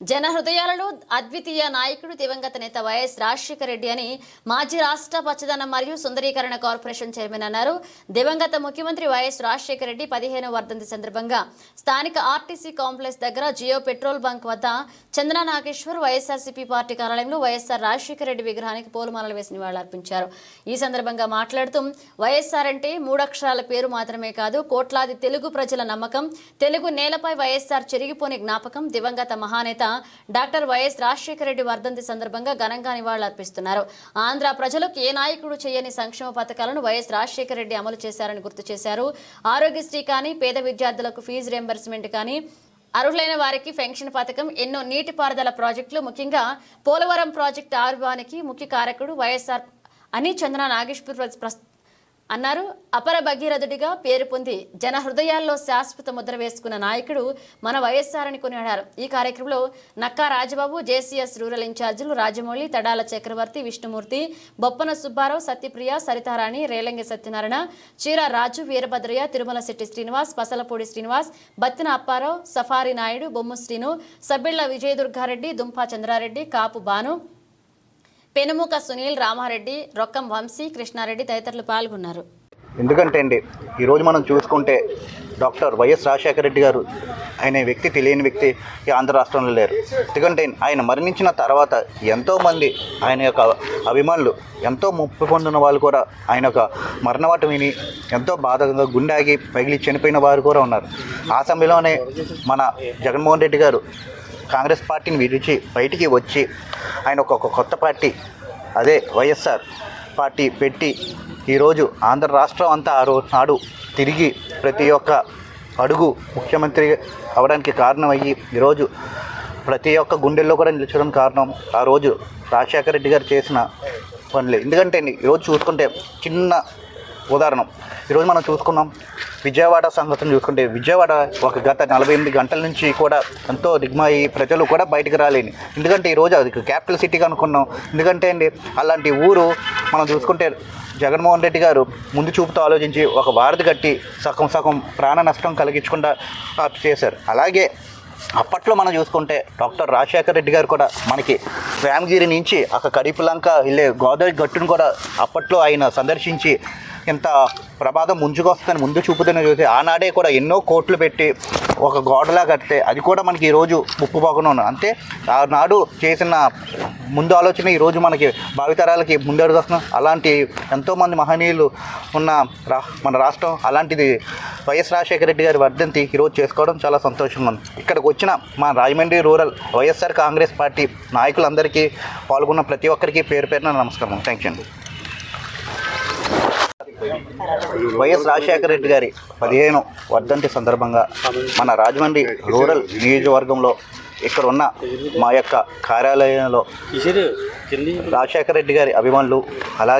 జన హృదయాలలో అద్వితీయ నాయకుడు దివంగత నేత వైఎస్ రాజశేఖర రెడ్డి అని మాజీ రాష్ట్ర పచ్చదనం మరియు సుందరీకరణ కార్పొరేషన్ చైర్మన్ అన్నారు. దివంగత ముఖ్యమంత్రి వైఎస్ రాజశేఖర రెడ్డి పదిహేను వర్ధంతి సందర్భంగా స్థానిక ఆర్టీసీ కాంప్లెక్స్ దగ్గర జియో పెట్రోల్ బంక్ వద్ద చంద్ర నాగేశ్వర్ వైఎస్ఆర్సీపీ పార్టీ కార్యాలయంలో వైఎస్ఆర్ రాజశేఖర రెడ్డి విగ్రహానికి పూలమాలలు వేసి నివాళులర్పించారు. ఈ సందర్భంగా మాట్లాడుతూ వైఎస్ఆర్ అంటే మూడక్షరాల పేరు మాత్రమే కాదు కోట్లాది తెలుగు ప్రజల నమ్మకం తెలుగు నేలపై వైఎస్ఆర్ చెరిగిపోని జ్ఞాపకం దివంగత మహానేత డాక్టర్ వైఎస్ రాజశేఖర రెడ్డి వర్ధంతి సందర్భంగా ఘనంగా నివాళులర్పిస్తున్నారు. ఆంధ్ర ప్రజలకు ఏ నాయకుడు చేయని సంక్షేమ పథకాలను వైఎస్ రాజశేఖర రెడ్డి అమలు చేశారని గుర్తు చేశారు. ఆరోగ్యశ్రీ కానీ పేద విద్యార్థులకు ఫీజు రియంబర్స్మెంట్ కానీ అర్హులైన వారికి పెన్షన్ పథకం ఎన్నో నీటిపారుదల ప్రాజెక్టులు ముఖ్యంగా పోలవరం ప్రాజెక్టు ఆవిర్భావానికి ముఖ్య కారకుడు వైఎస్ఆర్ అని చంద్ర నాగేశ్వర్ అన్నారు. అపర భగీరథుడిగా పేరు పొంది జన హృదయాల్లో శాశ్వత ముద్ర వేసుకున్న నాయకుడు మన వైఎస్ఆర్ అని కొనియాడారు. ఈ కార్యక్రమంలో నక్కా రాజబాబు జేసీఎస్ రూరల్ ఇన్ఛార్జీలు రాజమౌళి తడాల చక్రవర్తి విష్ణుమూర్తి బొప్పన సుబ్బారావు సత్యప్రియ సరితారాణి రేలంగి సత్యనారాయణ చీర రాజు వీరభద్రయ్య తిరుమల శెట్టి శ్రీనివాస్ పసలపూడి శ్రీనివాస్ బత్తిన అప్పారావు సఫారీ నాయుడు బొమ్ము శ్రీను సబ్బిళ్ళ విజయదుర్గారెడ్డి దుంపా చంద్రారెడ్డి కాపు బాను పెనుముక సునీల్ రామారెడ్డి రొక్కం వంశీ కృష్ణారెడ్డి తదితరులు పాల్గొన్నారు. ఎందుకంటే అండి ఈరోజు మనం చూసుకుంటే డాక్టర్ వైఎస్ రాజశేఖర రెడ్డి గారు ఆయన వ్యక్తి తెలియని వ్యక్తి ఈ ఆంధ్ర రాష్ట్రంలో లేరు. ఎందుకంటే ఆయన మరణించిన తర్వాత ఎంతోమంది ఆయన యొక్క అభిమానులు ఎంతో ముప్పు పొందిన వాళ్ళు కూడా ఆయన యొక్క మరణవాట విని ఎంతో బాధగా గుండాగి పగిలి చనిపోయిన వారు కూడా ఉన్నారు. ఆ సమయంలోనే మన జగన్మోహన్ రెడ్డి గారు కాంగ్రెస్ పార్టీని విడిచి బయటికి వచ్చి ఆయన ఒక ఒక కొత్త పార్టీ అదే వైఎస్ఆర్ పార్టీ పెట్టి ఈరోజు ఆంధ్ర రాష్ట్రం అంతా ఆ రోజు నాడు తిరిగి ప్రతి ఒక్క అడుగు ముఖ్యమంత్రి అవడానికి కారణమయ్యి ఈరోజు ప్రతి ఒక్క గుండెల్లో కూడా నిలిచడం కారణం ఆ రోజు రాజశేఖర రెడ్డి గారు చేసిన పనులే. ఎందుకంటే ఈరోజు చూసుకుంటే చిన్న ఉదాహరణ. ఈరోజు మనం చూసుకున్నాం విజయవాడ సంగతిని చూసుకుంటే విజయవాడ ఒక గత నలభై ఎనిమిది గంటల నుంచి కూడా ఎంతో దిగ్మాయి ప్రజలు కూడా బయటకు రాలేని. ఎందుకంటే ఈరోజు అది క్యాపిటల్ సిటీగా అనుకున్నాం. ఎందుకంటే అండి అలాంటి ఊరు మనం చూసుకుంటే జగన్మోహన్ రెడ్డి గారు ముందు చూపుతో ఆలోచించి ఒక వారధి కట్టి సగం సగం ప్రాణ నష్టం కలిగించకుండా చేశారు. అలాగే అప్పట్లో మనం చూసుకుంటే డాక్టర్ రాజశేఖర రెడ్డి గారు కూడా మనకి రామగిరి నుంచి అక్కడ కడిపులంక వెళ్ళే గోదావరి గట్టును కూడా అప్పట్లో ఆయన సందర్శించి ఇంత ప్రమాదం ముంచుకొస్తుందని ముందు చూపుతున్న చూసి ఆనాడే కూడా ఎన్నో కోట్లు పెట్టి ఒక గోడలా కడితే అది కూడా మనకి ఈరోజు ఉప్పు పోకుండా అంతే ఆనాడు చేసిన ముందు ఆలోచన ఈరోజు మనకి భావితరాలకి ముందడుగు వస్తున్నాం. అలాంటి ఎంతోమంది మహనీయులు ఉన్న రా మన రాష్ట్రం అలాంటిది వైఎస్ రాజశేఖర రెడ్డి గారి వర్ధంతి ఈరోజు చేసుకోవడం చాలా సంతోషంగా ఉంది. ఇక్కడికి వచ్చిన మా Rajahmundry rural YSR Congress party నాయకులందరికీ పాల్గొన్న ప్రతి ఒక్కరికి పేరు పేరున నమస్కారం. థ్యాంక్ యూ అండి. వైఎస్ రాజశేఖర రెడ్డి గారి పదిహేను వర్ధంతి సందర్భంగా మన రాజమండ్రి రూరల్ నియోజకవర్గంలో ఇక్కడ ఉన్న మా యొక్క కార్యాలయంలో రాజశేఖర రెడ్డి గారి అభిమానులు అలాగే